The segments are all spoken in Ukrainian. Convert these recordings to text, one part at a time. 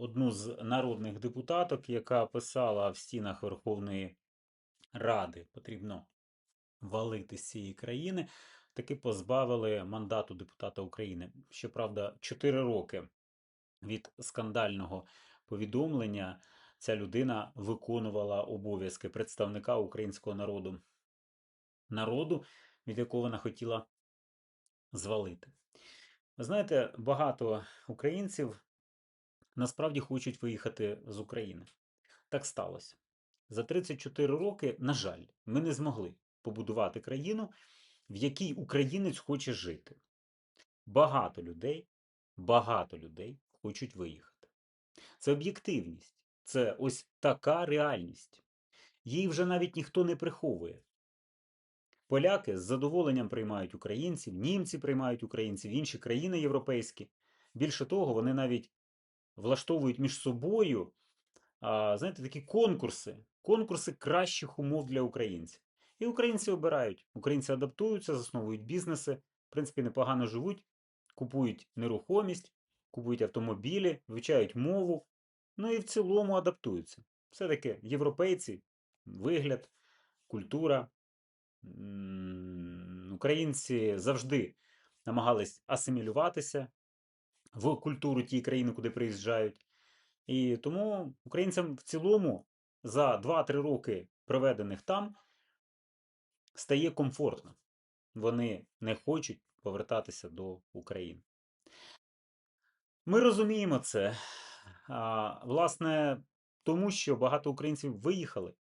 одну з народних депутаток, яка писала в стінах Верховної Ради, потрібно валити з цієї країни, таки позбавили мандату депутата України. Щоправда, 4 роки від скандального повідомлення ця людина виконувала обов'язки представника українського народу, народу, від якого вона хотіла звалити. Ви знаєте, багато українців насправді хочуть виїхати з України. Так сталося. За 34 роки, на жаль, ми не змогли побудувати країну, в якій українець хоче жити. Багато людей, багато людей хочуть виїхати. Це об'єктивність, це ось така реальність. Її вже навіть ніхто не приховує. Поляки з задоволенням приймають українців, німці приймають українців, інші країни європейські. Більше того, вони навіть влаштовують між собою, знаєте, такі конкурси, конкурси кращих умов для українців. І українці обирають. Українці адаптуються, засновують бізнеси, в принципі, непогано живуть, купують нерухомість, купують автомобілі, вивчають мову, ну і в цілому адаптуються. Все-таки європейці, вигляд, культура. Українці завжди намагались асимілюватися в культуру тієї країни, куди приїжджають. І тому українцям в цілому за 2-3 роки, проведених там, стає комфортно. Вони не хочуть повертатися до України. Ми розуміємо це. А, Власне, тому що багато українців виїхали,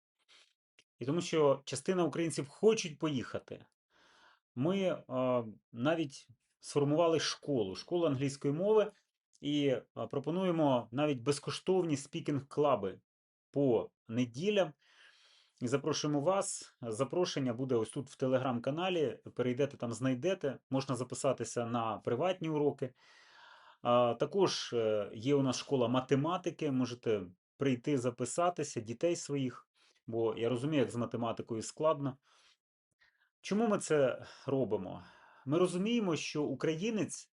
і тому що частина українців хочуть поїхати. Ми а, навіть сформували школу, школу англійської мови, і пропонуємо навіть безкоштовні спікінг-клаби по неділям. І запрошуємо вас. Запрошення буде ось тут в телеграм-каналі. Перейдете там, знайдете. Можна записатися на приватні уроки. Також е, є у нас школа математики. Можете прийти записатися, дітей своїх, бо я розумію, як з математикою складно. Чому ми це робимо? Ми розуміємо, що українець,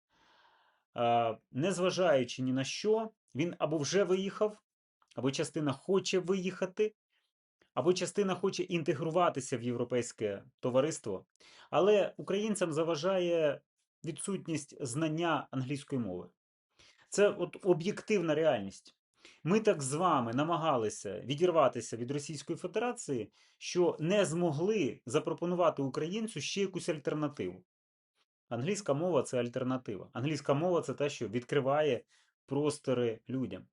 незважаючи ні на що, він або вже виїхав, або частина хоче виїхати, або частина хоче інтегруватися в європейське товариство, але українцям заважає відсутність знання англійської мови. Це от об'єктивна реальність. Ми так з вами намагалися відірватися від Російської Федерації, що не змогли запропонувати українцю ще якусь альтернативу. Англійська мова це альтернатива. Англійська мова це те, що відкриває простори людям.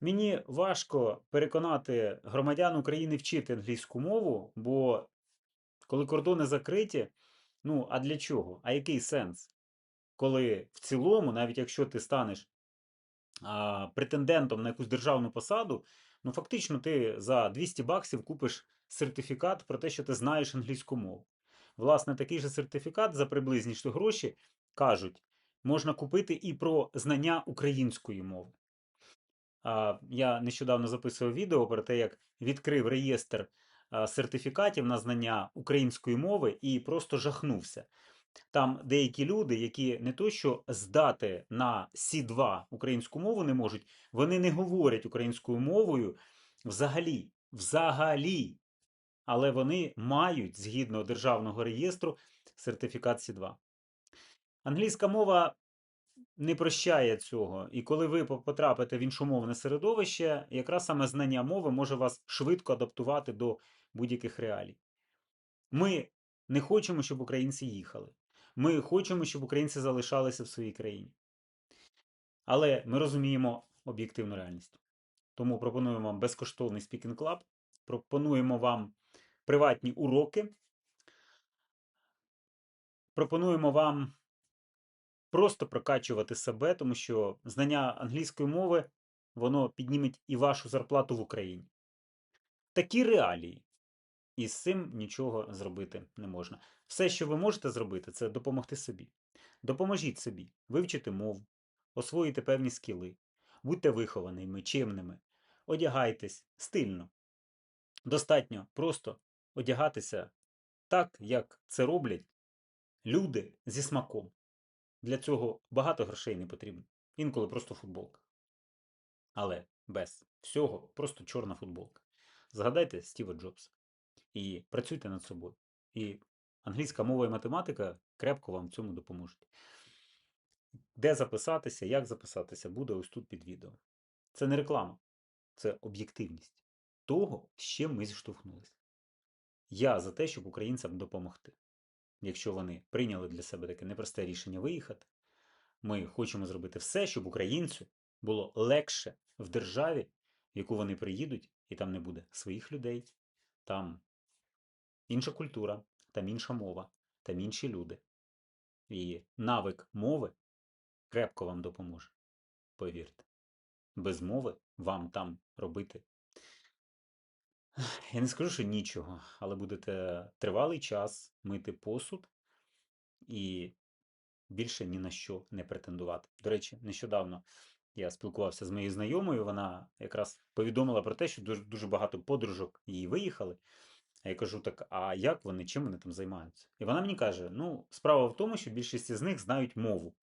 Мені важко переконати громадян України вчити англійську мову, бо коли кордони закриті, ну а для чого? А який сенс? Коли в цілому, навіть якщо ти станеш а, претендентом на якусь державну посаду, ну фактично ти за 200 баксів купиш сертифікат про те, що ти знаєш англійську мову. Власне, такий же сертифікат за приблизні ж гроші кажуть, можна купити і про знання української мови. А, Я нещодавно записував відео про те, як відкрив реєстр сертифікатів на знання української мови і просто жахнувся. Там деякі люди, які не то що здати на Сі2 українську мову не можуть, вони не говорять українською мовою взагалі. Взагалі. Але вони мають згідно державного реєстру сертифікат Сі2. Англійська мова не прощає цього. І коли ви потрапите в іншомовне середовище, якраз саме знання мови може вас швидко адаптувати до будь-яких реалій. Ми не хочемо, щоб українці їхали. Ми хочемо, щоб українці залишалися в своїй країні. Але ми розуміємо об'єктивну реальність. Тому пропонуємо вам безкоштовний Speaking Club, пропонуємо вам приватні уроки, пропонуємо вам просто прокачувати себе, тому що знання англійської мови воно підніметь і вашу зарплату в Україні. Такі реалії. І з цим нічого зробити не можна. Все, що ви можете зробити, це допомогти собі. Допоможіть собі вивчити мову, освоїти певні скіли, будьте вихованими, чимними, одягайтесь стильно. Достатньо просто одягатися так, як це роблять люди зі смаком. Для цього багато грошей не потрібно. Інколи просто футболка. Але без всього просто чорна футболка. Згадайте Стіва Джобса і працюйте над собою. І англійська мова і математика крепко вам в цьому допоможуть. Де записатися, як записатися, буде ось тут під відео. Це не реклама, це об'єктивність того, з чим ми зіштовхнулися. Я за те, щоб українцям допомогти. Якщо вони прийняли для себе таке непросте рішення виїхати, ми хочемо зробити все, щоб українцю було легше в державі, в яку вони приїдуть, і там не буде своїх людей, там інша культура, там інша мова, там інші люди. І навик мови крепко вам допоможе. Повірте. Без мови вам там робити. Я не скажу, що нічого, але будете тривалий час мити посуд і більше ні на що не претендувати. До речі, нещодавно я спілкувався з моєю знайомою, вона якраз повідомила про те, що дуже, багато подружок її виїхали. А я кажу, так, а як вони, чим вони там займаються? І вона мені каже: ну, справа в тому, що більшість з них знають мову.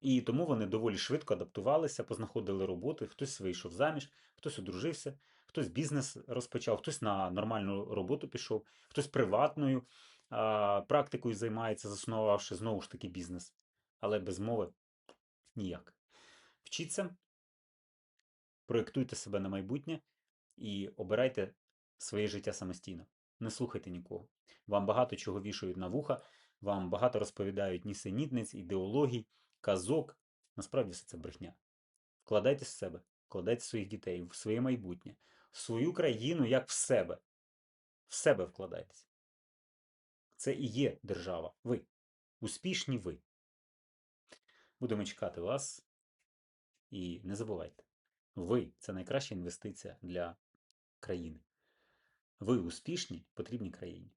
І тому вони доволі швидко адаптувалися, познаходили роботи, хтось вийшов заміж, хтось одружився, хтось бізнес розпочав, хтось на нормальну роботу пішов, хтось приватною а, практикою займається, заснувавши знову ж таки бізнес. Але без мови ніяк. Вчіться, проєктуйте себе на майбутнє і обирайте своє життя самостійно. Не слухайте нікого. Вам багато чого вішають на вуха, вам багато розповідають нісенітниць, ідеологій, казок. Насправді все це брехня. Вкладайте в себе, вкладайте своїх дітей, в своє майбутнє, в свою країну як в себе. В себе вкладайтеся. Це і є держава. Ви. Успішні ви. Будемо чекати вас. І не забувайте, ви це найкраща інвестиція для країни. Ви успішні потрібні країні.